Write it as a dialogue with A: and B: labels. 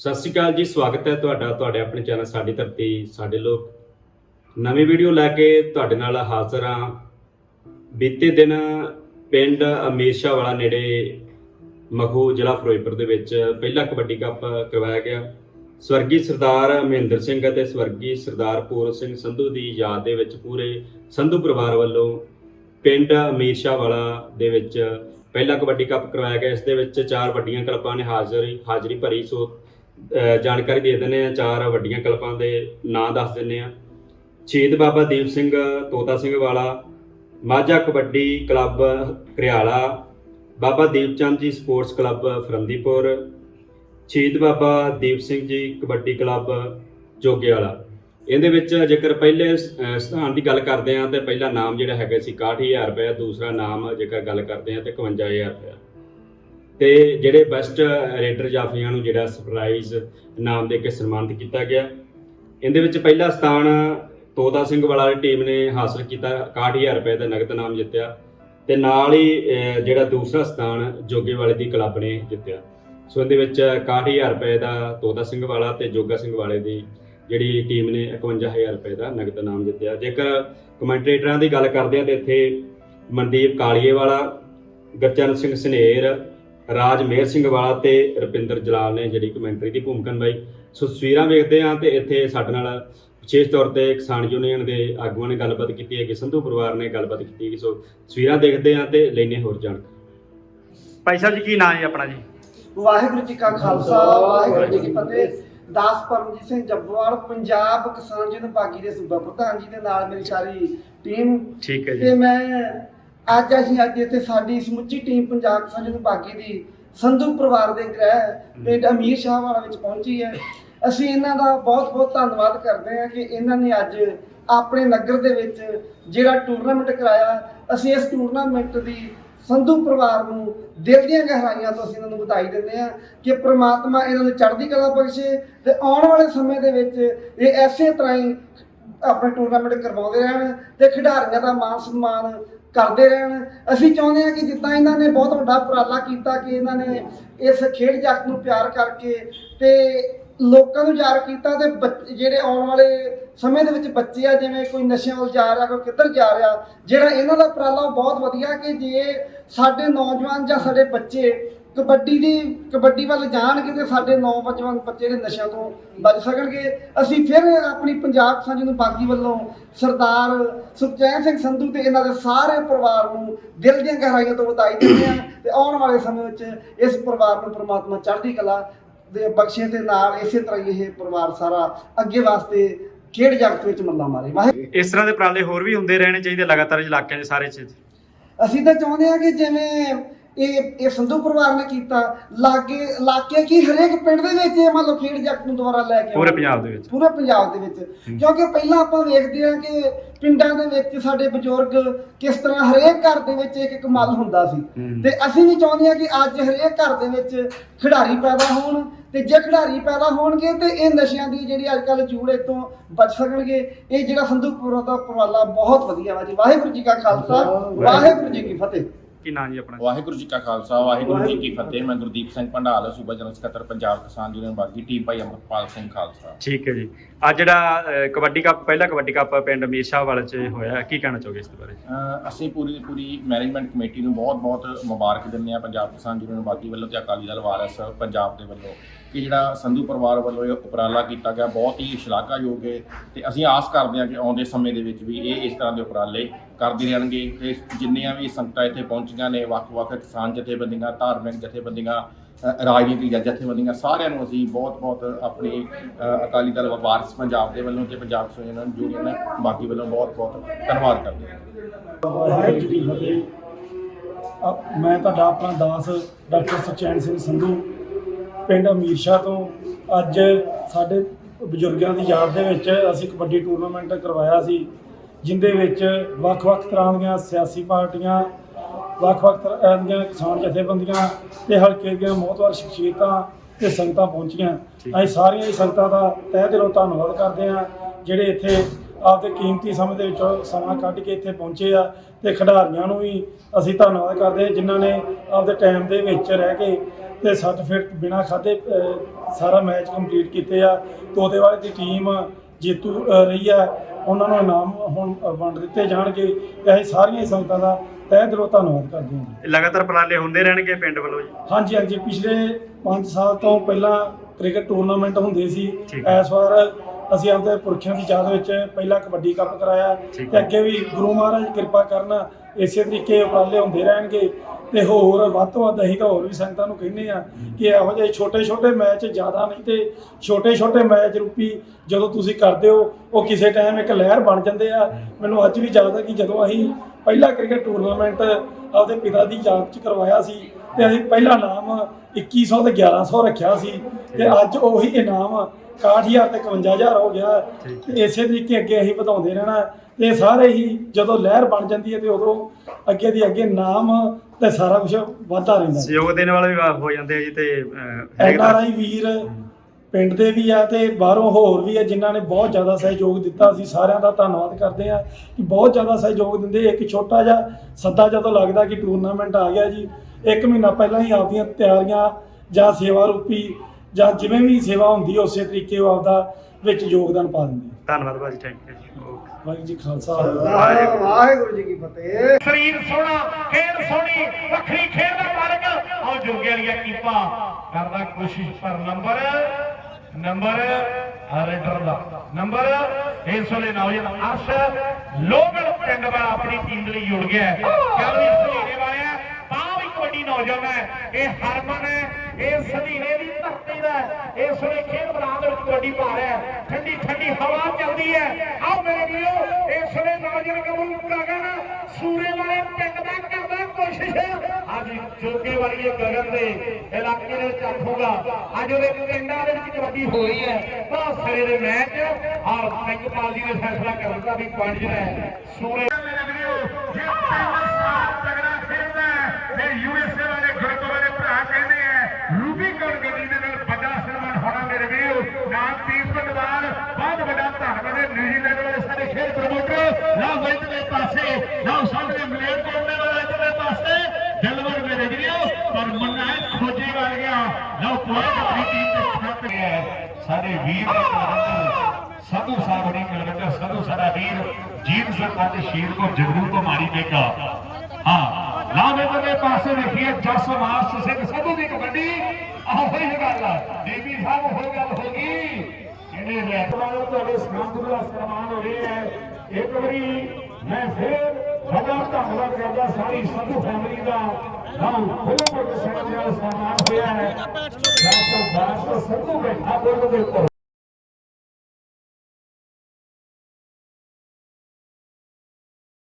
A: ਸਤਿ ਸ਼੍ਰੀ ਅਕਾਲ ਜੀ, ਸਵਾਗਤ ਹੈ ਤੁਹਾਡਾ, ਤੁਹਾਡੇ ਆਪਣੇ ਚੈਨਲ ਸਾਡੀ ਧਰਤੀ, ਸਾਡੇ ਲੋਕ। ਨਵੀਂ ਵੀਡੀਓ ਲੈ ਕੇ ਤੁਹਾਡੇ ਨਾਲ ਹਾਜ਼ਰ ਹਾਂ। ਬੀਤੇ ਦਿਨ ਪਿੰਡ ਅਮੀਰਸ਼ਾ ਵਾਲਾ ਨੇੜੇ ਮਖੂ ਜ਼ਿਲ੍ਹਾ ਫਿਰੋਜ਼ਪੁਰ ਦੇ ਵਿੱਚ ਪਹਿਲਾ ਕਬੱਡੀ ਕੱਪ ਕਰਵਾਇਆ ਗਿਆ। ਸਵਰਗੀ ਸਰਦਾਰ ਮਹਿੰਦਰ ਸਿੰਘ ਅਤੇ ਸਵਰਗੀ ਸਰਦਾਰ ਪੂਰਨ ਸਿੰਘ ਸੰਧੂ ਦੀ ਯਾਦ ਦੇ ਵਿੱਚ ਪੂਰੇ ਸੰਧੂ ਪਰਿਵਾਰ ਵੱਲੋਂ ਪਿੰਡ ਅਮੀਰਸ਼ਾ ਵਾਲਾ ਦੇ ਵਿੱਚ ਪਹਿਲਾ ਕਬੱਡੀ ਕੱਪ ਕਰਵਾਇਆ ਗਿਆ। ਇਸ ਦੇ ਵਿੱਚ ਚਾਰ ਵੱਡੀਆਂ ਕਲੱਬਾਂ ਨੇ ਹਾਜ਼ਰੀ ਹਾਜ਼ਰੀ ਭਰੀ। ਸੋ ਜਾਣਕਾਰੀ ਦੇ ਦਿੰਦੇ ਆ ਚਾਰ ਵੱਡੀਆਂ ਕਲਪਾਂ ਦੇ ਨਾਂ ਦੱਸ ਦਿੰਦੇ ਆ ਸ਼ਹੀਦ Baba Deep Singh Tota Singh Wala Majha kabaddi club Kariala Baba Deep Chand ji sports club Farandipur ਸ਼ਹੀਦ ਬਾਬਾ ਦੀਪ ਸਿੰਘ ਜੀ ਕਬੱਡੀ ਕਲੱਬ ਜੋਗੇ ਵਾਲਾ ਇਹਦੇ ਵਿੱਚ ਜੇਕਰ ਪਹਿਲੇ ਅਹ, ਸਥਾਨ ਦੀ ਗੱਲ ਕਰਦੇ ਆ ਤੇ ਪਹਿਲਾ ਨਾਮ ਜਿਹੜਾ ਹੈਗਾ ਸੀ 61000 ਰੁਪਏ ਦੂਸਰਾ ਨਾਮ ਜੇਕਰ ਗੱਲ ਕਰਦੇ ਆ ਤੇ 51000 ਰੁਪਏ। ਤੇ ਜਿਹੜੇ ਬੈਸਟ ਰੇਡਰ ਜਾਫੀਆਂ ਨੂੰ ਜਿਹੜਾ ਸਰਪ੍ਰਾਈਜ਼ ਇਨਾਮ ਦੇ ਕੇ ਸਨਮਾਨਿਤ ਕੀਤਾ ਗਿਆ। ਇਹਦੇ ਵਿੱਚ ਪਹਿਲਾ ਸਥਾਨ ਤੋਤਾ ਸਿੰਘ ਵਾਲਾ ਦੀ ਟੀਮ ਨੇ ਹਾਸਲ ਕੀਤਾ 61000 ਰੁਪਏ ਦਾ ਨਗਦ ਇਨਾਮ ਜਿੱਤਿਆ ਤੇ ਨਾਲ ਹੀ ਜਿਹੜਾ ਦੂਸਰਾ ਸਥਾਨ ਜੋਗੇ ਵਾਲੇ ਦੀ ਕਲੱਬ ਨੇ ਜਿੱਤਿਆ। ਸੋ ਇਹਦੇ ਵਿੱਚ 61000 ਰੁਪਏ ਦਾ ਤੋਤਾ ਸਿੰਘ ਵਾਲਾ ਤੇ ਜੋਗਾ ਸਿੰਘ ਵਾਲੇ ਦੀ ਜਿਹੜੀ ਟੀਮ ਨੇ 51000 ਰੁਪਏ ਦਾ ਨਗਦ ਇਨਾਮ ਜਿੱਤਿਆ। ਜੇਕਰ ਕਮੈਂਟੇਟਰਾਂ ਦੀ ਗੱਲ ਕਰਦੇ ਆ ਤੇ ਇੱਥੇ ਮਨਦੀਪ ਕਾਲੀਏ ਵਾਲਾ ਗੁਰਚਰਨ ਸਿੰਘ ਸਨੇਰ ਰਾਜ ਮੇਹਰ ਸਿੰਘ ਵਾਲਾ ਤੇ ਰੁਪਿੰਦਰ ਜਲਾਲ ਨੇ ਜਿਹੜੀ ਕਮੈਂਟਰੀ ਦੀ ਭੂਮਿਕਾ ਨਿਭਾਈ। ਸੋ ਤਸਵੀਰਾਂ ਵੇਖਦੇ ਹਾਂ ਤੇ ਇੱਥੇ ਸਾਡੇ ਨਾਲ ਵਿਸ਼ੇਸ਼ ਤੌਰ ਤੇ ਕਿਸਾਨ ਯੂਨੀਅਨ ਦੇ ਆਗੂਆਂ ਨੇ ਗੱਲਬਾਤ ਕੀਤੀ ਹੈ ਕਿ ਸੰਧੂ ਪਰਿਵਾਰ ਨੇ ਗੱਲਬਾਤ ਕੀਤੀ ਹੈ ਸੋ ਤਸਵੀਰਾਂ ਦੇਖਦੇ ਹਾਂ ਤੇ ਲੈਨੇ ਹੋਰ ਜਾਣਕਾਰੀ।
B: ਭਾਈ ਸਾਹਿਬ ਜੀ ਕੀ ਨਾਂ ਜੀ ਆਪਣਾ ਜੀ?
C: ਵਾਹਿਗੁਰੂ ਜੀ ਕਾ ਖਾਲਸਾ ਵਾਹਿਗੁਰੂ ਜੀ ਕੀ ਫਤਿਹ। ਦਾਸ ਪਰਮਜੀਤ ਸਿੰਘ ਜੱਬਵਾਲ ਪੰਜਾਬ ਕਿਸਾਨ ਜਨ ਬਾਗੀ ਦੇ ਸੂਬਾ ਪ੍ਰਧਾਨ ਜੀ ਦੇ ਨਾਲ ਮੇਰੀ ਸਾਰੀ ਟੀਮ
B: ਠੀਕ ਹੈ
C: ਤੇ
B: ਜੀ
C: ਮੈਂ ਅੱਜ ਅਸੀਂ ਅੱਜ ਇੱਥੇ ਸਾਡੀ ਸਮੁੱਚੀ ਟੀਮ ਪੰਜਾਬ ਕਿਸਾਨ ਜਨ ਬਾਗੀ ਦੀ ਸੰਧੂ ਪਰਿਵਾਰ ਦੇ ਗ੍ਰਹਿ ਪਿੰਡ ਅਮੀਰ ਸ਼ਾਹ ਵਾਲਾ ਵਿੱਚ ਪਹੁੰਚੀ ਹੈ। ਅਸੀਂ ਇਹਨਾਂ ਦਾ ਬਹੁਤ ਬਹੁਤ ਧੰਨਵਾਦ ਕਰਦੇ ਹਾਂ ਕਿ ਇਹਨਾਂ ਨੇ ਅੱਜ ਆਪਣੇ ਨਗਰ ਦੇ ਵਿੱਚ ਜਿਹੜਾ ਟੂਰਨਾਮੈਂਟ ਕਰਾਇਆ, ਅਸੀਂ ਇਸ ਟੂਰਨਾਮੈਂਟ ਦੀ ਸੰਧੂ ਪਰਿਵਾਰ ਨੂੰ ਦਿਲ ਦੀਆਂ ਗਹਿਰਾਈਆਂ ਤੋਂ ਅਸੀਂ ਇਹਨਾਂ ਨੂੰ ਵਧਾਈ ਦਿੰਦੇ ਹਾਂ ਕਿ ਪ੍ਰਮਾਤਮਾ ਇਹਨਾਂ ਨੂੰ ਚੜ੍ਹਦੀ ਕਲਾ ਬਖਸ਼ੇ ਤੇ ਆਉਣ ਵਾਲੇ ਸਮੇਂ ਦੇ ਵਿੱਚ ਇਹ ਐਸੇ ਤਰ੍ਹਾਂ ਹੀ ਆਪਣੇ ਟੂਰਨਾਮੈਂਟ ਕਰਵਾਉਂਦੇ ਰਹਿਣ ਤੇ ਖਿਡਾਰੀਆਂ ਦਾ ਮਾਣ ਸਨਮਾਨ ਕਰਦੇ ਰਹਿਣ। ਅਸੀਂ ਚਾਹੁੰਦੇ ਹਾਂ ਕਿ ਜਿੱਦਾਂ ਇਹਨਾਂ ਨੇ ਬਹੁਤ ਵੱਡਾ ਉਪਰਾਲਾ ਕੀਤਾ ਕਿ ਇਹਨਾਂ ਨੇ ਇਸ ਖੇਡ ਜਗਤ ਨੂੰ ਪਿਆਰ ਕਰਕੇ ਤੇ ਲੋਕਾਂ ਨੂੰ ਜਾਰ ਕੀਤਾ ਤੇ ਬੱਚ- ਜਿਹੜੇ ਆਉਣ ਵਾਲੇ ਸਮੇਂ ਦੇ ਵਿੱਚ ਬੱਚੇ ਆ, ਜਿਵੇਂ ਕੋਈ ਨਸ਼ਿਆਂ ਵੱਲ ਜਾ ਰਿਹਾ, ਕੋਈ ਕਿੱਧਰ ਜਾ ਰਿਹਾ, ਜਿਹੜਾ ਇਹਨਾਂ ਦਾ ਉਪਰਾਲਾ ਉਹ ਬਹੁਤ ਵਧੀਆ ਕਿ ਜੇ ਸਾਡੇ ਨੌਜਵਾਨ ਜਾਂ ਸਾਡੇ ਬੱਚੇ ਕਬੱਡੀ ਦੀ ਕਬੱਡੀ ਵੱਲ ਜਾਣਗੇ ਤੇ ਸਾਡੇ ਨੌਜਵਾਨ ਬੱਚੇ ਜਿਹੜੇ ਨਸ਼ਿਆਂ ਤੋਂ ਬਚ ਸਕਣਗੇ। ਅਸੀਂ ਫਿਰ ਆਪਣੀ ਪੰਜਾਬ ਸਾਂਝ ਨੂੰ ਬਾਗੀ ਵੱਲੋਂ ਸਰਦਾਰ ਸੁਖਚੈਨ ਸਿੰਘ ਸੰਧੂ ਤੇ ਇਹਨਾਂ ਦੇ ਸਾਰੇ ਪਰਿਵਾਰ ਨੂੰ ਦਿਲ ਦੀਆਂ ਗਹਿਰਾਈਆਂ ਤੋਂ ਵਧਾਈ ਦਿੰਦੇ ਹਾਂ ਤੇ ਆਉਣ ਵਾਲੇ ਸਮੇਂ ਵਿੱਚ ਇਸ ਪਰਿਵਾਰ ਨੂੰ ਪ੍ਰਮਾਤਮਾ ਚੜ੍ਹਦੀ ਕਲਾ ਦੇ ਬਖਸ਼ੇ ਦੇ ਨਾਲ ਇਸੇ ਤਰ੍ਹਾਂ ਹੀ ਇਹ ਪਰਿਵਾਰ ਸਾਰਾ ਅੱਗੇ ਵਾਸਤੇ ਖੇਡ ਜਗਤ ਵਿੱਚ ਮੱਲਾ ਮਾਰੇ।
B: ਇਸ ਤਰ੍ਹਾਂ ਦੇ ਉਪਰਾਲੇ ਹੋਰ ਵੀ ਹੁੰਦੇ ਰਹਿਣੇ ਚਾਹੀਦੇ ਲਗਾਤਾਰ ਇਲਾਕਿਆਂ 'ਚ ਸਾਰੇ 'ਚ?
C: ਅਸੀਂ ਤਾਂ ਚਾਹੁੰਦੇ ਹਾਂ ਕਿ ਜਿਵੇਂ ਇਹ ਇਹ ਸੰਧੂ ਪਰਿਵਾਰ ਨੇ ਕੀਤਾ। ਲਾਗੇ ਇਲਾਕੇ ਕੀ ਹਰੇਕ ਪਿੰਡ ਦੇ ਵਿੱਚ ਇਹ ਲਓ ਖੇਡ ਜਗਤ ਨੂੰ ਦੁਬਾਰਾ ਲੈ ਕੇ
B: ਪੂਰੇ। ਪੰਜਾਬ ਦੇ ਵਿੱਚ।
C: ਪੂਰੇ ਪੰਜਾਬ ਦੇ ਵਿੱਚ। ਕਿਉਂਕਿ ਪਹਿਲਾਂ ਆਪਾਂ ਵੇਖਦੇ ਹਾਂ ਕਿ ਪਿੰਡਾਂ ਦੇ ਵਿੱਚ ਸਾਡੇ ਬਜ਼ੁਰਗ ਕਿਸ ਤਰ੍ਹਾਂ ਹਰੇਕ ਘਰ ਦੇ ਵਿੱਚ ਇੱਕ ਇੱਕ ਮੱਲ ਹੁੰਦਾ ਸੀ। ਤੇ ਅਸੀਂ ਵੀ ਚਾਹੁੰਦੇ ਹਾਂ ਕਿ ਅੱਜ ਹਰੇਕ ਘਰ ਦੇ ਵਿੱਚ ਖਿਡਾਰੀ ਪੈਦਾ ਹੋਣ ਤੇ ਜੇ ਖਿਡਾਰੀ ਪੈਦਾ ਹੋਣਗੇ ਤੇ ਇਹ ਨਸ਼ਿਆਂ ਦੀ ਜਿਹੜੀ ਅੱਜ ਕੱਲ੍ਹ ਜੂੜੇ ਤੋਂ ਬਚ ਸਕਣਗੇ। ਇਹ ਜਿਹੜਾ ਸੰਧੂਪੁਰ ਦਾ ਉਪਰਾਲਾ ਬਹੁਤ ਵਧੀਆ ਵਾ ਜੀ। ਵਾਹਿਗੁਰੂ ਜੀ ਕਾ ਖਾਲਸਾ ਵਾਹਿਗੁਰੂ ਜੀ ਕੀ ਫਤਿਹ।
B: ਕੀ ਨਾਂ ਜੀ ਆਪਣਾ?
D: ਵਾਹਿਗੁਰੂ ਜੀ ਕਾ ਖਾਲਸਾ ਵਾਹਿਗੁਰੂ ਜੀ ਕੀ ਫਤਿਹ। ਮੈਂ ਗੁਰਦੀਪ ਸਿੰਘ ਭੰਡਾਲ ਸੂਬਾ ਜਨਰਲ ਸਕੱਤਰ ਪੰਜਾਬ ਕਿਸਾਨ ਯੂਨੀਅਨ ਬਾਗੀ ਟੀਮ ਭਾਈ ਅਮਰਪਾਲ ਸਿੰਘ ਖਾਲਸਾ।
B: ਠੀਕ ਹੈ ਜੀ। ਅੱਜ ਜਿਹੜਾ ਕਬੱਡੀ ਕੱਪ ਪਹਿਲਾ ਕਬੱਡੀ ਕੱਪ ਪਿੰਡ ਅਮੀਰ ਸ਼ਾਹ ਵਾਲੇ 'ਚ ਹੋਇਆ ਕੀ ਕਹਿਣਾ ਚਾਹੋਗੇ ਇਸ ਦੇ ਬਾਰੇ?
D: ਅਸੀਂ ਪੂਰੀ ਪੂਰੀ ਮੈਨੇਜਮੈਂਟ ਕਮੇਟੀ ਨੂੰ ਬਹੁਤ-ਬਹੁਤ ਮੁਬਾਰਕ ਦਿੰਦੇ ਹਾਂ ਪੰਜਾਬ ਕਿਸਾਨ ਯੂਨੀਅਨ ਬਾਗੀ ਵੱਲੋਂ ਤੇ ਅਕਾਲੀ ਦਲ ਵਾਰਸ ਪੰਜਾਬ ਦੇ ਵੱਲੋਂ। ਕਿ ਜਿਹੜਾ ਸੰਧੂ ਪਰਿਵਾਰ ਵੱਲੋਂ ਇਹ ਉਪਰਾਲਾ ਕੀਤਾ ਗਿਆ, ਬਹੁਤ ਹੀ ਸ਼ਲਾਘਾਯੋਗ ਹੈ ਤੇ ਅਸੀਂ ਆਸ ਕਰਦੇ ਹਾਂ ਕਿ ਆਉਂਦੇ ਸਮੇਂ ਦੇ ਵਿੱਚ ਵੀ ਇਹ ਇਸ ਤਰ੍ਹਾਂ ਦੇ ਉਪਰਾਲੇ ਕਰਦੇ ਰਹਿਣਗੇ। ਤੇ ਜਿੰਨੀਆਂ ਵੀ ਸੰਗਤਾਂ ਇੱਥੇ ਪਹੁੰਚੀਆਂ ਨੇ, ਵੱਖ-ਵੱਖ ਕਿਸਾਨ ਜਥੇਬੰਦੀਆਂ, ਧਾਰਮਿਕ ਜਥੇਬੰਦੀਆਂ ਰਾਜਨੀਤਿਕ ਜਥੇਬੰਦੀਆਂ, ਸਾਰਿਆਂ ਨੂੰ ਅਸੀਂ ਬਹੁਤ-ਬਹੁਤ ਆਪਣੀ ਅਕਾਲੀ ਦਲ ਵਪਾਰਸ ਪੰਜਾਬ ਦੇ ਵੱਲੋਂ ਤੇ ਪੰਜਾਬ ਕਿਸਾਨ ਯੂਨੀਅਨ ਬਾਕੀ ਵੱਲੋਂ ਬਹੁਤ-ਬਹੁਤ ਧੰਨਵਾਦ ਕਰਦੇ ਹਾਂ।
E: ਵਾਹਿਗੁਰੂ ਜੀ ਕੀ ਫਤਿਹ। ਮੈਂ ਤੁਹਾਡਾ ਆਪਣਾ ਦਾਸ ਡਾਕਟਰ ਸਚੈਨ ਸਿੰਘ ਸੰਧੂ ਪਿੰਡ ਅਮੀਰਸ਼ਾ ਤੋਂ ਅੱਜ ਸਾਡੇ ਬਜ਼ੁਰਗਾਂ ਦੀ ਯਾਦ ਦੇ ਵਿੱਚ ਅਸੀਂ ਕਬੱਡੀ ਟੂਰਨਾਮੈਂਟ ਕਰਵਾਇਆ ਸੀ ਜਿੰਦੇ ਵਿੱਚ ਵੱਖ-ਵੱਖ ਤਰ੍ਹਾਂ ਦੀਆਂ ਸਿਆਸੀ ਪਾਰਟੀਆਂ ਵੱਖ-ਵੱਖ ਤਰ੍ਹਾਂ ਦੀਆਂ ਕਿਸਾਨ ਜਥੇਬੰਦੀਆਂ ਤੇ ਹਲਕੇ ਦੀਆਂ ਮੋਹਤਵਾਰ ਸ਼ਖਸੀਅਤਾਂ ਤੇ ਸੰਗਤਾਂ ਪਹੁੰਚੀਆਂ। ਅਸੀਂ ਸਾਰੀਆਂ ਹੀ ਸੰਗਤਾਂ ਦਾ ਤਹਿ ਦਿਲੋਂ ਧੰਨਵਾਦ ਕਰਦੇ ਹਾਂ ਜਿਹੜੇ ਇੱਥੇ ਆਪਦੇ ਕੀਮਤੀ ਸਮੇਂ ਦੇ ਵਿੱਚੋਂ ਸਮਾਂ ਕੱਢ ਕੇ ਇੱਥੇ ਪਹੁੰਚੇ ਆ ਤੇ ਖਿਡਾਰੀਆਂ ਨੂੰ ਵੀ ਅਸੀਂ ਧੰਨਵਾਦ ਕਰਦੇ ਹਾਂ ਜਿਨ੍ਹਾਂ ਨੇ ਆਪਦੇ ਟਾਈਮ ਦੇ ਵਿੱਚ ਰਹਿ ਕੇ ਤੇ ਸਰਟੀਫਿਕੇਟ ਬਿਨਾ ਖਾਦੇ ਸਾਰਾ ਮੈਚ ਕੰਪਲੀਟ ਕੀਤੇ ਆ। ਤੋਤੇ ਵਾਲੇ ਦੀ ਟੀਮ ਜੇਤੂ ਰਹੀ ਆ। ਉਹਨਾਂ ਨੂੰ ਇਨਾਮ ਹੁਣ ਵੰਡ ਦਿੱਤੇ ਜਾਣਗੇ। ਤੇ ਅਸੀਂ ਸਾਰੀਆਂ ਸੰਗਤਾਂ ਦਾ ਤਹਿ ਦਿਲੋਂ ਧੰਨਵਾਦ ਕਰਦੇ ਹਾਂ
B: ਲਗਾਤਾਰ ਉਪਰਾਲੇ ਹੁੰਦੇ ਰਹਿਣਗੇ ਪਿੰਡ ਵੱਲੋਂ ਜੀ?
E: ਹਾਂਜੀ ਹਾਂਜੀ। ਪਿਛਲੇ 5 ਸਾਲ ਤੋਂ ਪਹਿਲਾਂ ਕ੍ਰਿਕਟ ਟੂਰਨਾਮੈਂਟ ਹੁੰਦੇ ਸੀ। ਇਸ ਵਾਰ ਅਸੀਂ ਆਪਦੇ ਪੁਰਖਿਆਂ ਦੀ ਯਾਦ ਵਿੱਚ ਪਹਿਲਾ ਕਬੱਡੀ ਕੱਪ ਕਰਾਇਆ ਤੇ। ਅੱਗੇ ਵੀ ਗੁਰੂ ਮਹਾਰਾਜ ਕਿਰਪਾ ਕਰਨ ਇਸੇ ਤਰੀਕੇ ਉਪਰਾਲੇ ਹੁੰਦੇ ਰਹਿਣਗੇ। ਤੇ ਹੋਰ ਵੱਧ ਤੋਂ ਵੱਧ ਅਸੀਂ ਤਾਂ ਹੋਰ ਵੀ ਸੰਗਤਾਂ ਨੂੰ ਕਹਿੰਦੇ ਆ ਕਿ ਇਹੋ ਜਿਹੇ ਛੋਟੇ ਛੋਟੇ ਮੈਚ ਜ਼ਿਆਦਾ ਨਹੀਂ ਤੇ ਛੋਟੇ ਛੋਟੇ ਮੈਚ ਰੂਪੀ ਜਦੋਂ ਤੁਸੀਂ ਕਰਦੇ ਹੋ ਉਹ ਕਿਸੇ ਟਾਈਮ ਇੱਕ ਲਹਿਰ ਬਣ ਜਾਂਦੇ ਆ। ਮੈਨੂੰ ਅੱਜ ਵੀ ਯਾਦ ਹੈ ਕਿ ਜਦੋਂ ਅਸੀਂ ਪਹਿਲਾ ਕ੍ਰਿਕਟ ਟੂਰਨਾਮੈਂਟ ਆਪਦੇ ਪਿਤਾ ਦੀ ਯਾਦ ਚ ਕਰਵਾਇਆ ਸੀ ਤੇ ਅਸੀਂ ਪਹਿਲਾ ਨਾਮ 2100 ਤੇ 1100 ਰੱਖਿਆ ਸੀ ਤੇ ਅੱਜ ਉਹੀ ਇਨਾਮ 61000 ਤੇ 51000 ਹੋ ਗਿਆ। ਤੇ ਇਸੇ ਤਰੀਕੇ ਅੱਗੇ ਅਸੀਂ ਵਧਾਉਂਦੇ ਰਹਿਣਾ। ਤੇ ਸਾਰੇ ਹੀ ਜਦੋਂ ਲਹਿਰ ਬਣ ਜਾਂਦੀ ਹੈ ਤੇ ਉਦੋਂ ਅੱਗੇ ਦੀ ਅੱਗੇ ਨਾਮ ਤੇ ਸਾਰਾ ਕੁਝ ਵਧਦਾ ਰਹਿੰਦਾ। ਹੈ
B: ਸਹਿਯੋਗ ਦੇਣ ਵਾਲੇ ਵੀ ਹੋ ਜਾਂਦੇ ਆ ਜੀ ਤੇ ਅਹ,
E: ਐਨ ਆਰ ਆਈ ਵੀਰ ਪਿੰਡ ਦੇ ਵੀ ਆ ਤੇ ਬਾਹਰੋਂ ਹੋਰ ਵੀ ਆ ਜਿਨ੍ਹਾਂ ਨੇ ਬਹੁਤ ਜ਼ਿਆਦਾ ਸਹਿਯੋਗ ਦਿੱਤਾ। ਅਸੀਂ ਸਾਰਿਆਂ ਦਾ ਧੰਨਵਾਦ ਕਰਦੇ ਆ ਕਿ ਬਹੁਤ ਜ਼ਿਆਦਾ ਸਹਿਯੋਗ ਦਿੰਦੇ। ਇੱਕ ਛੋਟਾ ਜਿਹਾ ਸੱਦਾ ਜਦੋਂ ਲੱਗਦਾ ਕਿ ਟੂਰਨਾਮੈਂਟ ਆ ਗਿਆ ਜੀ ਇੱਕ ਮਹੀਨਾ ਪਹਿਲਾਂ ਹੀ ਆਪਦੀਆਂ ਤਿਆਰੀਆਂ ਜਾਂ ਸੇਵਾ ਰੂਪੀ ਜਾਂ ਜਿਵੇਂ ਵੀ ਸੇਵਾ ਹੁੰਦੀ ਹੈ ਉਸੇ ਤਰੀਕੇ ਉਹ ਆਪਦਾ ਵਿੱਚ ਯੋਗਦਾਨ ਪਾ ਦਿੰਦੇ।
B: ਧੰਨਵਾਦ ਭਾਜੀ thank you ji. Okay.
E: Waheguru ji Khalsa.
C: Waheguru ਜੀ ਕੀ ਫਤਿਹ।
F: ਸਰੀਰ ਸੋਹਣਾ ਖੇਡ ਸੋਹਣੀ ਵੱਖਰੀ ਖੇਡ ਦਾ ਮਾਲਕ। ਆਓ ਜੋਗੇ ਵਾਲੀਆ ਕੀਪਾ ਕਰਦਾ ਕੋਸ਼ਿਸ਼ ਪਰ ਨੰਬਰ ਨੰਬਰ ਰੇਡਰ ਦਾ। ਨੰਬਰ ਇਸ ਵੇਲੇ ਨੌਜਵਾਨ ਅਰਸ਼ ਲੋਗਲ ਪਿੰਡ ਵਾਲਾ ਆਪਣੀ ਟੀਮ ਲਈ ਜੁੜ ਗਿਆ ਹੈ। ਵੀ ਸਹੀਰੇ ਵਾਲਿਆ ਤਾਂ ਵੀ ਕਬੱਡੀ ਨੌਜਵਾਨ ਹੈ। ਇਹ ਹਰਮਨ ਹੈ। ਇਹ ਸਦੀਰੇ ਦੀ ਧਰਤੀ ਦਾ ਇਸ ਵੇਲੇ ਖੇਡ ਮੈਦਾਨ ਦੇ ਵਿੱਚ ਕਬੱਡੀ ਪਾ ਰਿਹਾ ਠੰਡੀ ਠੰਡੀ ਹਵਾ ਚੱਲਦੀ ਹੈ। ਆਓ ਮੇਰੇ ਵੀਰੋ ਇਸ ਵੇਲੇ ਨੌਜਵਾਨ ਕਬੂਲ ਗਗਨ ਸੂਰੇ ਵਾਲੇ ਪਿੰਡ ਦਾ ਕਰਦਾ ਕੋਸ਼ਿਸ਼ ਅੱਜ ਜੋਗੇ ਵਾਲੀ ਗਗਨ ਦੇ ਇਲਾਕੇ ਦੇ ਵਿੱਚ ਅੱਜ ਉਹਦੇ ਪਿੰਡਾਂ ਦੇ ਵਿੱਚ ਕਬੱਡੀ ਹੋ ਰਹੀ ਹੈ। ਬਹੁਤ ਸਾਰੇ ਦੇ ਮੈਚ, ਔਰ ਸਿੰਗਪਾਲ ਜੀ ਨੇ ਫੈਸਲਾ ਕਰਨ ਦਾ ਵੀ ਪੁਆਇੰਟ ਜਿਹੜਾ ਸੂਰੇ ਮੇਰੇ ਵੀਰੋ ਜੇ ਪਿੰਡ ਸਾਥ ਤਗੜਾ ਖੇਡਦਾ ਹੈ ਤੇ ਯੂਐਸਏ ਵਾਲੇ ਗੁਰਦੁਆਰੇ ਵਾਲੇ ਭਰਾ ਕਹਿੰਦੇ ਆ ਰੂਬੀ ਕੌਣ ਗੱਡੀ ਦੇ ਨਾਲ ਵੱਡਾ ਸਨਮਾਨ ਹੋਣਾ ਮੇਰੇ ਵੀਰੋ ਨਾਮ ਤੀਰ ਧੰਨਵਾਦ ਬਹੁਤ ਵੱਡਾ ਧੰਨਵਾਦ ਹੈ ਨਿਊਜ਼ੀਲੈਂਡ ਵਾਲੇ ਸਾਡੇ ਖੇਡ ਪ੍ਰਮੋਟਰ ਨਾ ਵੈਂਟ ਦੇ ਪਾਸੇ ਨਾ ਸਾਹਮਣੇ ਮਲੇਰਕੋਟ ਦੇ ਵਾਲੇ ਇੱਧਰਲੇ ਪਾਸੇ ਦਿਲਵਰ ਮੇਰੇ ਵੀਰੋ ਪਰ ਮੰਨਾ ਹੈ ਖੋਜੇ ਵੱਲ ਗਿਆ ਲਓ ਪੁਆਇੰਟ ਆਪਣੀ ਟੀਮ ਦੇ ਖੱਤ ਗਿਆ ਹੈ। ਸਾਡੇ ਵੀਰ ਦੇ ਕਲੰਦਰ ਸਾਧੂ ਸਾਹਿਬ ਨੇ ਕਲੰਦਰ ਸਾਧੂ ਸਾਡਾ ਵੀਰ ਜੀਤ ਸਰਕਾਰ ਦੇ ਸ਼ੀਰ ਕੋ ਜਗਰੂ ਕੋ ਮਾਰੀ ਦੇਗਾ ਹਾਂ ਲਾਵੇਂਦਰ ਦੇ ਪਾਸੇ ਦੇਖੀਏ ਜਸ ਮਾਸ ਸਿੰਘ ਸਾਧੂ ਦੀ ਕਬੱਡੀ ਆਹੋ ਹੀ ਗੱਲ ਆ ਦੇਵੀ ਸਾਹਿਬ ਹੋ ਗੱਲ ਹੋ ਗਈ ਇਹਨੇ ਲੈ ਤੁਹਾਡੇ ਸਨਮਾਨ ਦਾ ਸਨਮਾਨ ਹੋ ਰਿਹਾ ਹੈ ਬੜਾ ਧੰਨਵਾਦ ਕਰਦਾ ਸਾਰੀ ਸਾਧੂ ਫੈਮਿਲੀ ਦਾ। ਨਾਮ ਖੁੱਲ੍ਹ ਕੇ ਸਨਮਾਨ ਸਨਮਾਨ ਹੋਇਆ ਹੈ। ਡਾਕਟਰ ਬਾਸ ਸੰਧੂ ਬੈਠਾ ਬੋਲ ਦੇ ਉੱਪਰ।